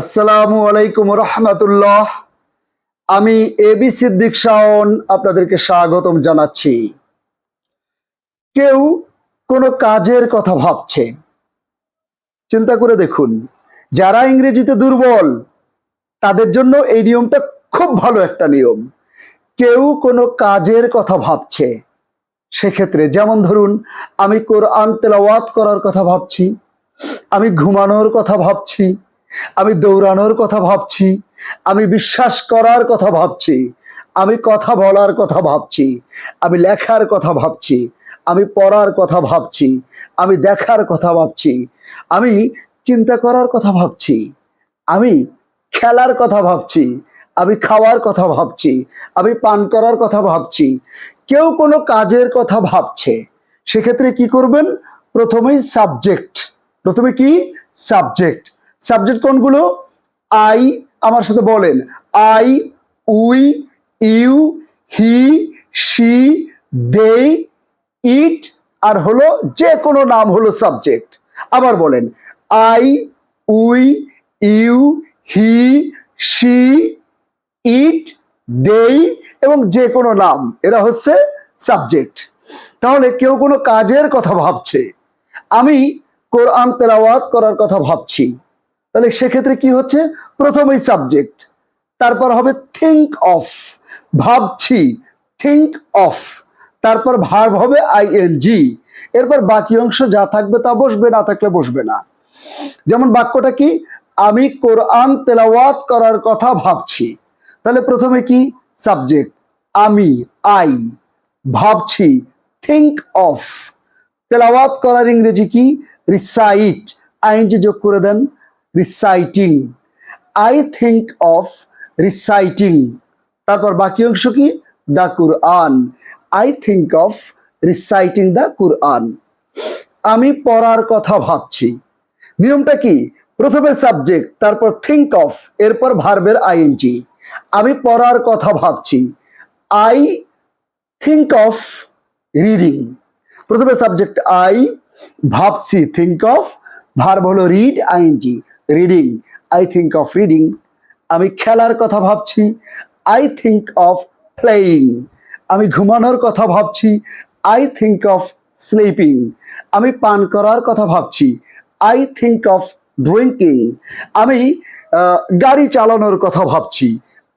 আসসালামু আলাইকুম রহমতুল্লাহ। আমি এ বি সিদ্দিক শাওন আপনাদেরকে স্বাগতম জানাচ্ছি। কেউ কোনো কাজের কথা ভাবছে, চিন্তা করে দেখুন। যারা ইংরেজিতে দুর্বল, তাদের জন্য এই নিয়মটা খুব ভালো একটা নিয়ম। কেউ কোনো কাজের কথা ভাবছে, সেক্ষেত্রে যেমন ধরুন, আমি কোরআন তেলাওয়াত করার কথা ভাবছি, আমি ঘুমানোর কথা ভাবছি আমি দৌড়ানোর কথা ভাবছি আমি বিশ্বাস করার কথা ভাবছি আমি কথা বলার কথা ভাবছি আমি লেখার কথা ভাবছি আমি পড়ার কথা ভাবছি আমি দেখার কথা ভাবছি আমি চিন্তা করার কথা ভাবছি আমি খেলার কথা ভাবছি আমি খাওয়ার কথা ভাবছি আমি পান করার কথা ভাবছি কেউ কোনো কাজের কথা ভাবছে সেক্ষেত্রে কি করবেন প্রথমেই সাবজেক্ট প্রথমে কি সাবজেক্ট সাবজেক্ট কোনগুলো? আই আমার সাথে বলেন। I we you he she they it are হলো যে কোনো নাম হলো সাবজেক্ট আবার বলেন। I we you he she it they এবং যে কোনো নাম। এরা হচ্ছে সাবজেক্ট তাহলে কেউ কোনো কাজের কথা ভাবছে। আমি কোরআন তেলাওয়াত করার কথা ভাবছি। তাহলে সেক্ষেত্রে কি হচ্ছে? প্রথমেই সাবজেক্ট তারপর হবে থিঙ্ক অফ ভাবছি থিঙ্ক অফ তারপর ভার্ব হবে আইএনজি এরপর বাকি অংশ যা থাকবে তা বসবে, না থাকলে বসবে না। যেমন বাক্যটা কি? আমি কোরআন তেলাওয়াত করার কথা ভাবছি। তাহলে প্রথমে কি? সাবজেক্ট আমি আই ভাবছি থিঙ্ক অফ তেলাওয়াত করার ইংরেজি কি? রিসাইট আইনজি যোগ করে দেন। Reciting I think of reciting তারপর বাকি অংশ কি? The Quran I think of reciting the Quran আমি পড়ার কথা ভাবছি। নিয়মটা কি? প্রথমে সাবজেক্ট তারপর থিঙ্ক অফ এরপর ভার্বের আইএনজি আমি পড়ার কথা ভাবছি। আই থিঙ্ক অফ রিডিং প্রথমে সাবজেক্ট আই ভাবছি থিঙ্ক অফ ভার্ব হলো read ING reading I think of reading আমি খেলার কথা ভাবছি। আই থিঙ্ক অফ প্লেয়িং আমি ঘুমানোর কথা ভাবছি। আই থিঙ্ক অফ স্লিপিং আমি পান করার কথা ভাবছি। আই থিঙ্ক অফ ড্রিঙ্কিং আমি গাড়ি চালানোর কথা ভাবছি।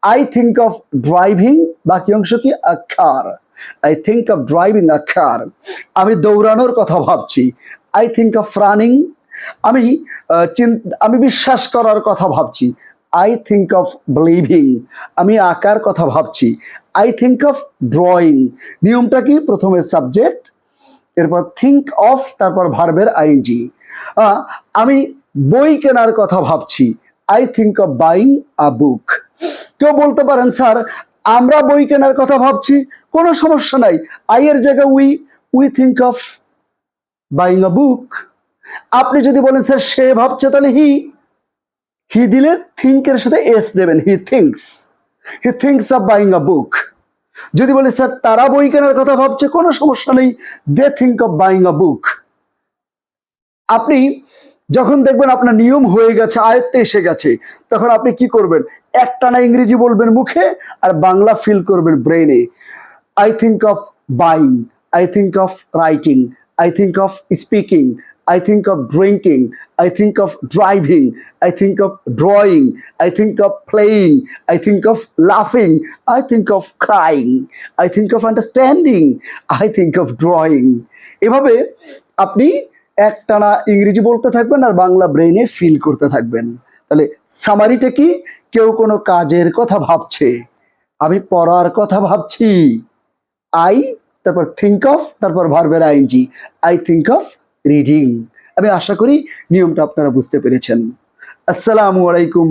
আই থিঙ্ক অফ ড্রাইভিং বাকি অংশ কি? আখার আই থিঙ্ক অফ ড্রাইভিং আখার আমি দৌড়ানোর কথা ভাবছি। আই থিঙ্ক অফ রানিং আমি আমি বিশ্বাস করার কথা ভাবছি। আই থিঙ্ক অফ বিলিভিং আমি আঁকার কথা ভাবছি। আই থিঙ্ক অফ ড্রয়িং নিয়মটা কি? প্রথমে সাবজেক্ট এরপর থিঙ্ক অফ তারপর ভার্বের আইনজি আমি বই কেনার কথা ভাবছি। I think of buying a book কেউ বলতে পারেন, স্যার, আমরা বই কেনার কথা ভাবছি। কোনো সমস্যা নাই। আই এর জায়গায় we we think of buying a book আপনি যদি বলেন, স্যার, সে ভাবছে তাহলে হি হি দিলে থিঙ্কের সাথে এস দেবেন he thinks he thinks of buying a book যদি বলি, স্যার, তারা বই কেনার কথা ভাবছে, কোনো সমস্যা নেই they think of buying a book আপনি যখন দেখবেন আপনার নিয়ম হয়ে গেছে, আয়ত্তে এসে গেছে, তখন আপনি কি করবেন? একটানা ইংরেজি বলবেন মুখে আর বাংলা ফিল করবেন ব্রেনে I think of buying I think of writing I think of speaking I think of drinking I think of driving I think of drawing I think of playing I think of লাফিং I think of crying I think of understanding I think of drawing এভাবে আপনি একটানা ইংরেজি বলতে থাকবেন আর বাংলা ব্রেনে feel করতে থাকবেন। তাহলে সামারিটা কি? কেউ কোনো কাজের কথা ভাবছে। আমি পড়ার কথা ভাবছি। আই তারপর থিঙ্ক অফ তারপর ভার্বের ING I think of reading আমি আশা করি নিয়মটা আপনারা বুঝতে পেরেছেন। আসসালামু আলাইকুম।